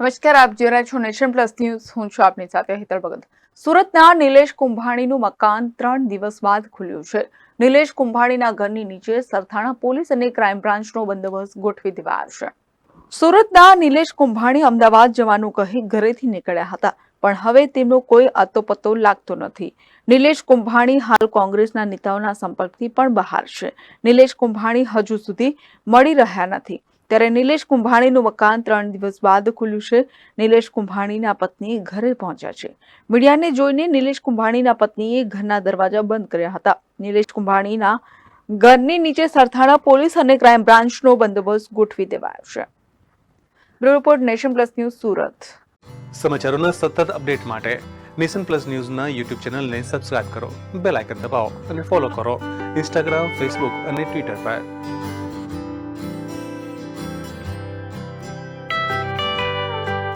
નમસ્કાર, આપ જોઈ રહ્યા છો નેશન પ્લસ ન્યૂઝ. હું છું આપની સાથે હેતલ ભગત. સુરતના નિલેશ કુંભાણીનું મકાન ત્રણ દિવસ બાદ ખુલ્યું છે. નિલેશ કુંભાણીના ઘરની નીચે સરથાણા પોલીસ અને ક્રાઇમ બ્રાન્ચનો બંદોબસ્ત ગોઠવી દેવાયો છે. સુરતના નિલેશ કુંભાણી અમદાવાદ જવાનું કહી ઘરેથી નીકળ્યા હતા, પણ હવે તેમનો કોઈ અતોપતો લાગતો નથી. નિલેશ કુંભાણી હાલ કોંગ્રેસના નેતાઓના સંપર્કથી પણ બહાર છે. નિલેશ કુંભાણી હજુ સુધી મળી રહ્યા નથી. ત્યારે નિલેશ કુંભાણીનું મકાન ત્રણ દિવસ બાદ ખુલ્યું છે. નિલેશ કુંભાણીના પત્ની ઘરે પહોંચ્યા છે. મીડિયાને જોઈને નિલેશ કુંભાણીના પત્નીએ ઘરના દરવાજા બંધ કર્યા હતા. નિલેશ કુંભાણીના ઘરની નીચે સરથાણા પોલીસ અને ક્રાઇમ બ્રાન્ચનો બંદોબસ્ત ગોઠવી દેવાયો છે. Bureau report nation plus news Surat. સમાચારોના સતત અપડેટ માટે નેશન પ્લસ ન્યૂઝના યુટ્યુબ ચેનલને સબસ્ક્રાઇબ કરો, બેલ આઇકન દબાવો અને ફોલો કરો. ઇન્સ્ટાગ્રામ, ફેસબુક અને ટ્વિટર પર.